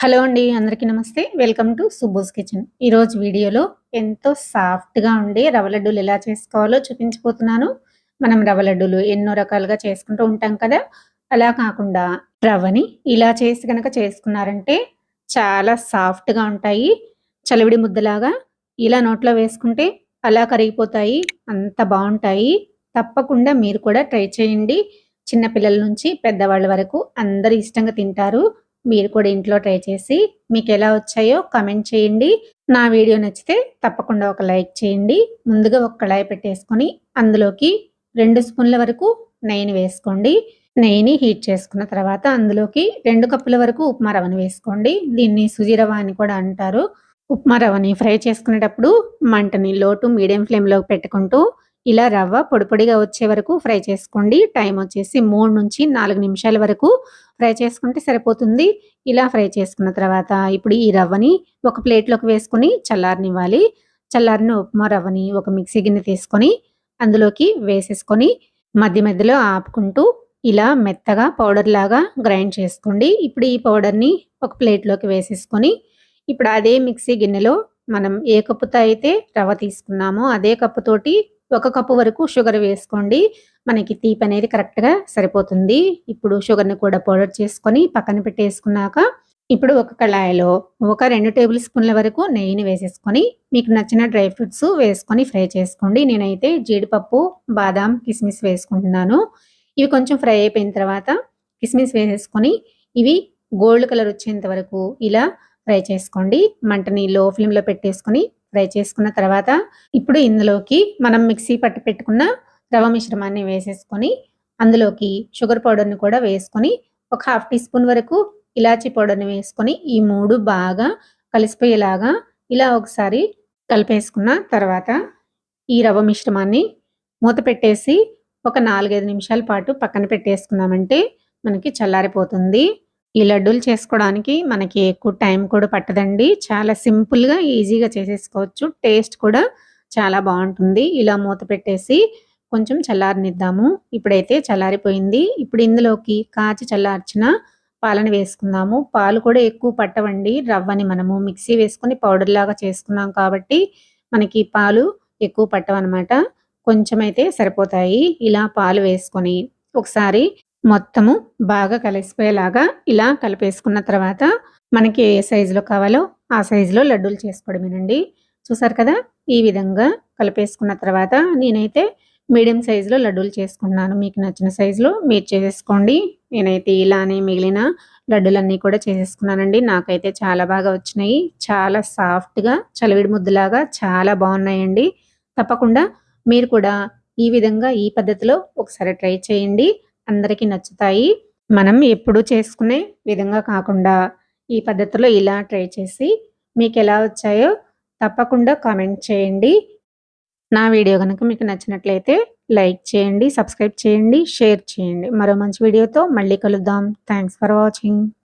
Hello అండి అందరికీ నమస్తే. Welcome to Subbos kitchen. ఈరోజు వీడియోలో ఎంతో సాఫ్ట్గా ఉండి రవ్వ లడ్డూలు ఎలా చేసుకోవాలో చూపించిపోతున్నాను మనం రవ్వ లడ్డూలు ఎన్నో రకాలుగా చేసుకుంటూ ఉంటాం కదా. అలా కాకుండా రవ్వని ఇలా చేసి కనుక చేసుకున్నారంటే చాలా సాఫ్ట్గా ఉంటాయి. చలివిడి ముద్దలాగా ఇలా నోట్లో వేసుకుంటే అలా కరిగిపోతాయి. అంత బాగుంటాయి. తప్పకుండా మీరు కూడా ట్రై చేయండి. చిన్నపిల్లల నుంచి పెద్దవాళ్ళ వరకు అందరు ఇష్టంగా తింటారు. మీరు కూడా ఇంట్లో ట్రై చేసి మీకు ఎలా వచ్చాయో కమెంట్ చేయండి. నా వీడియో నచ్చితే తప్పకుండా ఒక లైక్ చేయండి. ముందుగా ఒక కళాయి పెట్టేసుకొని అందులోకి రెండు స్పూన్ల వరకు నెయ్యిని వేసుకోండి. నెయ్యిని హీట్ చేసుకున్న తర్వాత అందులోకి రెండు కప్పుల వరకు ఉప్మా రవ్వని వేసుకోండి. దీన్ని సుజీ రవ్వ అని కూడా అంటారు. ఉప్మా రవ్వని ఫ్రై చేసుకునేటప్పుడు మంటని లోటు మీడియం ఫ్లేమ్లో పెట్టుకుంటూ ఇలా రవ్వ పొడిపొడిగా వచ్చే వరకు ఫ్రై చేసుకోండి. టైం వచ్చేసి మూడు నుంచి నాలుగు నిమిషాల వరకు ఫ్రై చేసుకుంటే సరిపోతుంది. ఇలా ఫ్రై చేసుకున్న తర్వాత ఇప్పుడు ఈ రవ్వని ఒక ప్లేట్లోకి వేసుకొని చల్లారనివ్వాలి. చల్లారిన ఉప్మా రవ్వని ఒక మిక్సీ గిన్నె తీసుకొని అందులోకి వేసేసుకొని మధ్య మధ్యలో ఆపుకుంటూ ఇలా మెత్తగా పౌడర్ లాగా గ్రైండ్ చేసుకోండి. ఇప్పుడు ఈ పౌడర్ని ఒక ప్లేట్లోకి వేసేసుకొని ఇప్పుడు అదే మిక్సీ గిన్నెలో మనం ఏ కప్పుతో అయితే రవ్వ తీసుకున్నామో అదే కప్పుతోటి ఒక కప్పు వరకు షుగర్ వేసుకోండి. మనకి తీపి అనేది కరెక్ట్గా సరిపోతుంది. ఇప్పుడు షుగర్ని కూడా పౌడర్ చేసుకొని పక్కన పెట్టేసుకున్నాక ఇప్పుడు ఒక కళాయిలో ఒక రెండు టేబుల్ స్పూన్ల వరకు నెయ్యిని వేసేసుకొని మీకు నచ్చిన డ్రై ఫ్రూట్స్ వేసుకొని ఫ్రై చేసుకోండి. నేనైతే జీడిపప్పు బాదాం కిస్మిస్ వేసుకుంటున్నాను. ఇవి కొంచెం ఫ్రై అయిపోయిన తర్వాత కిస్మిస్ వేసేసుకొని ఇవి గోల్డ్ కలర్ వచ్చేంత వరకు ఇలా ఫ్రై చేసుకోండి. మంటని లో ఫ్లేమ్లో పెట్టేసుకొని ఫ్రై చేసుకున్న తర్వాత ఇప్పుడు ఇందులోకి మనం మిక్సీ పట్టి పెట్టుకున్న రవ మిశ్రమాన్ని వేసేసుకొని అందులోకి షుగర్ పౌడర్ని కూడా వేసుకొని ఒక హాఫ్ టీ స్పూన్ వరకు ఇలాచీ పౌడర్ని వేసుకొని ఈ మూడు బాగా కలిసిపోయేలాగా ఇలా ఒకసారి కలిపేసుకున్న తర్వాత ఈ రవ మిశ్రమాన్ని మూత పెట్టేసి ఒక నాలుగైదు నిమిషాల పాటు పక్కన పెట్టేసుకున్నామంటే మనకి చల్లారిపోతుంది. ఈ లడ్డూలు చేసుకోవడానికి మనకి ఎక్కువ టైం కూడా పట్టదండి. చాలా సింపుల్గా ఈజీగా చేసేసుకోవచ్చు. టేస్ట్ కూడా చాలా బాగుంటుంది. ఇలా మూత పెట్టేసి కొంచెం చల్లారనిద్దాము. ఇప్పుడైతే చల్లారిపోయింది. ఇప్పుడు ఇందులోకి కాచి చల్లార్చిన పాలను వేసుకుందాము. పాలు కూడా ఎక్కువ పట్టవండి. రవ్వని మనము మిక్సీ వేసుకొని పౌడర్ లాగా చేసుకున్నాం కాబట్టి మనకి పాలు ఎక్కువ పట్టవన్నమాట. కొంచెం అయితే సరిపోతాయి. ఇలా పాలు వేసుకొని ఒకసారి మొత్తము బాగా కలిసిపోయేలాగా ఇలా కలిపేసుకున్న తర్వాత మనకి ఏ సైజులో కావాలో ఆ సైజులో లడ్డూలు చేసుకోవడమేనండి చూసారు కదా? ఈ విధంగా కలిపేసుకున్న తర్వాత నేనైతే మీడియం సైజులో లడ్డూలు చేసుకున్నాను. మీకు నచ్చిన సైజులో మీరు చేసేసుకోండి నేనైతే ఇలానే మిగిలిన లడ్డూలన్నీ కూడా చేసేసుకున్నానండి. నాకైతే చాలా బాగా వచ్చినాయి. చాలా సాఫ్ట్గా చలివిడి ముద్దులాగా చాలా బాగున్నాయండి. తప్పకుండా మీరు కూడా ఈ విధంగా ఈ పద్ధతిలో ఒకసారి ట్రై చేయండి. అందరికీ నచ్చుతాయి. మనం ఎప్పుడు చేసుకునే విధంగా కాకుండా ఈ పద్ధతిలో ఇలా ట్రై చేసి మీకు ఎలా వచ్చాయో తప్పకుండా కామెంట్ చేయండి. నా వీడియో కనుక మీకు నచ్చినట్లయితే లైక్ చేయండి సబ్స్క్రైబ్ చేయండి షేర్ చేయండి. మరో మంచి వీడియోతో మళ్ళీ కలుద్దాం. Thanks for watching.